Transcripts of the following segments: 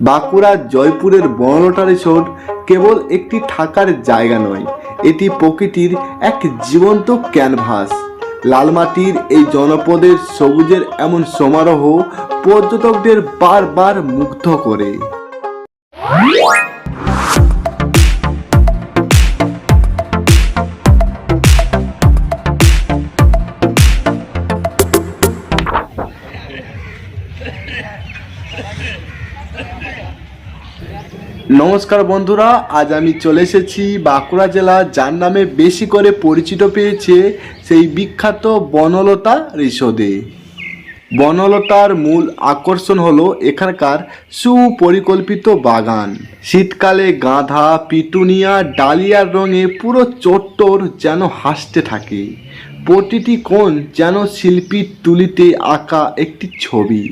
বাঁকুড়ার জয়পুরের বনলটারি রিসোর্ট কেবল একটি থাকার জায়গা নয়, এটি প্রকৃতির এক জীবন্ত ক্যানভাস। লালমাটির এই জনপদের সবুজের এমন সমারোহ পর্যটকদের বারবার মুগ্ধ করে। নমস্কার বন্ধুরা, আজ আমি চলে এসেছি বাঁকুড়া জেলা, যার নামে বেশি করে পরিচিত পেয়েছে সেই বিখ্যাত বনলতা রিসোর্টে। বনলতার মূল আকর্ষণ হলো এখানকার সুপরিকল্পিত বাগান। শীতকালে গাঁধা, পিটুনিয়া, ডালিয়ার রঙে পুরো চত্বর যেন হাসতে থাকে। প্রতিটি কোণ যেন শিল্পীর তুলিতে আঁকা একটি ছবি।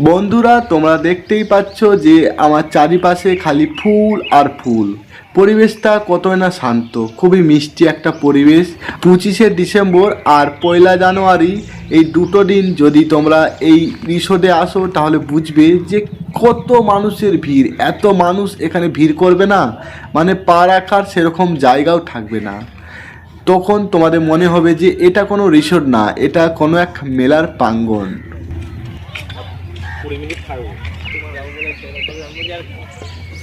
বন্ধুরা, তোমরা দেখতেই পাচ্ছ যে আমার চারিপাশে খালি ফুল আর ফুল। পরিবেশটা কতই না শান্ত, খুবই মিষ্টি একটা পরিবেশ। পঁচিশে ডিসেম্বর আর পয়লা জানুয়ারি, এই দুটো দিন যদি তোমরা এই রিসোর্টে আসো, তাহলে বুঝবে যে কত মানুষের ভিড়। এত মানুষ এখানে ভিড় করবে না মানে পা রাখার সেরকম জায়গাও থাকবে না। তখন তোমাদের মনে হবে যে এটা কোনো রিসোর্ট না, এটা কোনো এক মেলার প্রাঙ্গণ। কুড়ি মিনিট থাকব। তোমার যাব বলে আমি আর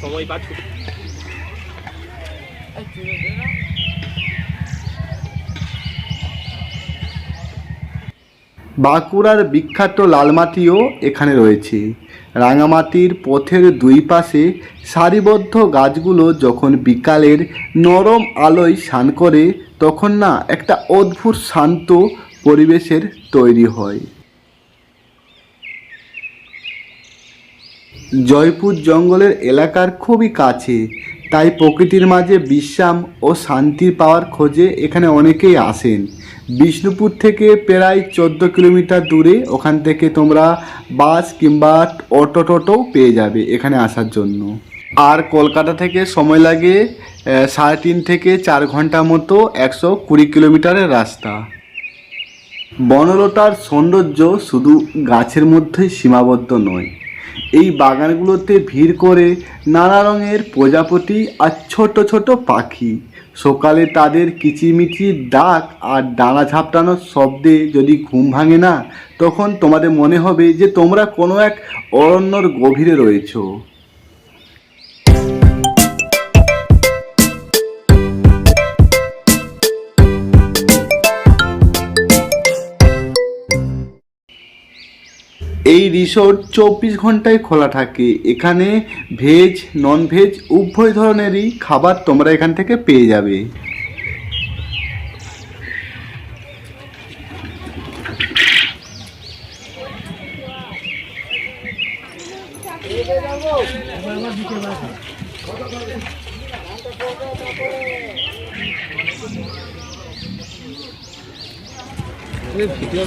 সময় পা ছুটি বাঁকুড়ার বিখ্যাত লালমাটিও এখানে রয়েছে। রাঙামাটির পথের দুই পাশে সারিবদ্ধ গাছগুলো যখন বিকালের নরম আলোয় স্নান করে, তখন না একটা অদ্ভুত শান্ত পরিবেশের তৈরি হয়। জয়পুর জঙ্গলের এলাকার খুবই কাছে। তাই প্রকৃতির মাঝে বিশ্রাম ও শান্তি পাওয়ার খোঁজে এখানে অনেকেই আসেন। বিষ্ণুপুর থেকে প্রায় চোদ্দ কিলোমিটার দূরে ওখান থেকে তোমরা বাস কিংবা অটো টোটোও পেয়ে যাবে এখানে আসার জন্য। আর কলকাতা থেকে সময় লাগে সাড়ে তিন থেকে চার ঘণ্টা মতো একশো কুড়ি কিলোমিটারের রাস্তা। বনলতার সৌন্দর্য শুধু গাছের মধ্যেই সীমাবদ্ধ নয় এই বাগানগুলোতে ভিড় করে নানা রঙের প্রজাপতি আর ছোট ছোট পাখি। সকালে তাদের কিচিমিচির ডাক আর ডানা ঝাপটানোর শব্দে যদি ঘুম ভাঙে না, তখন তোমাদের মনে হবে যে তোমরা কোনো এক অরণ্যর গভীরে রয়েছো। এই রিসোর্ট চব্বিশ ঘন্টায় খোলা থাকে। এখানে ভেজ নন ভেজ উভয় ধরনেরই খাবার তোমরা এখান থেকে পেয়ে যাবে। ভিডিও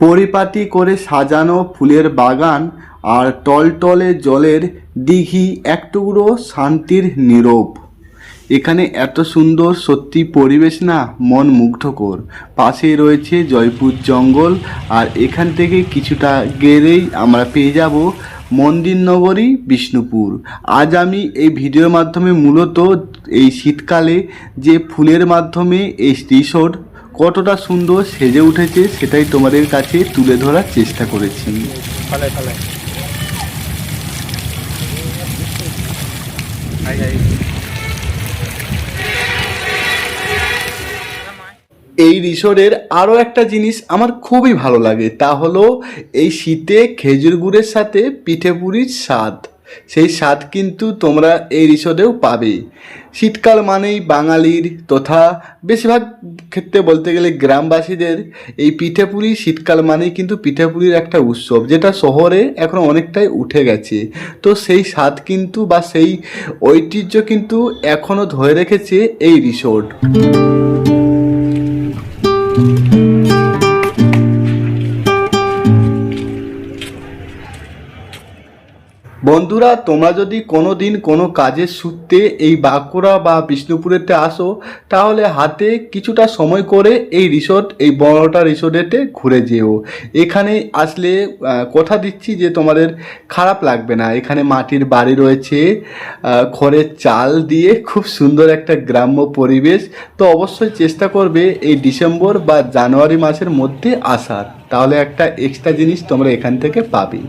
পরিপাটি করে সাজানো ফুলের বাগান আর টলটলে জলের দিঘি এক টুকরো শান্তির নীরব। এখানে এত সুন্দর সত্যি পরিবেশ না, মন মুগ্ধকর। পাশেই রয়েছে জয়পুর জঙ্গল, আর এখান থেকে কিছুটা গেলেই আমরা পেয়ে যাব মন্দির নগরী বিষ্ণুপুর। আজ আমি এই ভিডিওর মাধ্যমে মূলত এই শীতকালে যে ফুলের মাধ্যমে এই রিসোর্ট কতটা সুন্দর সেজে উঠেছে, সেটাই তোমাদের কাছে তুলে ধরার চেষ্টা করেছি। ফালাই ফালাই এই রিসোর্টের আরও একটা জিনিস আমার খুবই ভালো লাগে, তা হলো এই শীতে খেজুর গুড়ের সাথে পিঠে পুরির স্বাদ। সেই স্বাদ কিন্তু তোমরা এই রিসোর্টেও পাবে। শীতকাল মানেই বাঙালির তথা বেশিরভাগ ক্ষেত্রে বলতে গেলে গ্রামবাসীদের এই পিঠেপুলি শীতকাল মানেই কিন্তু পিঠেপুলির একটা উৎসব, যেটা শহরে এখন অনেকটাই উঠে গেছে। তো সেই স্বাদ কিন্তু বা সেই ঐতিহ্য কিন্তু এখনও ধরে রেখেছে এই রিসোর্ট। বন্ধুরা, তোমরা যদি কোনো দিন কোনো কাজের সূত্রে এই বাঁকুড়া বা বিষ্ণুপুরেতে আসো, তাহলে হাতে কিছুটা সময় করে এই রিসোর্ট, এই বড়টা রিসোর্টেতে ঘুরে যেও। এখানে আসলে কথা দিচ্ছি যে তোমাদের খারাপ লাগবে না। এখানে মাটির বাড়ি রয়েছে খড়ের চাল দিয়ে খুব সুন্দর একটা গ্রাম্য পরিবেশ। তো অবশ্যই চেষ্টা করবে এই ডিসেম্বর বা জানুয়ারি মাসের মধ্যে আসার। তাহলে একটা এক্সট্রা জিনিস তোমরা এখান থেকে পাবে।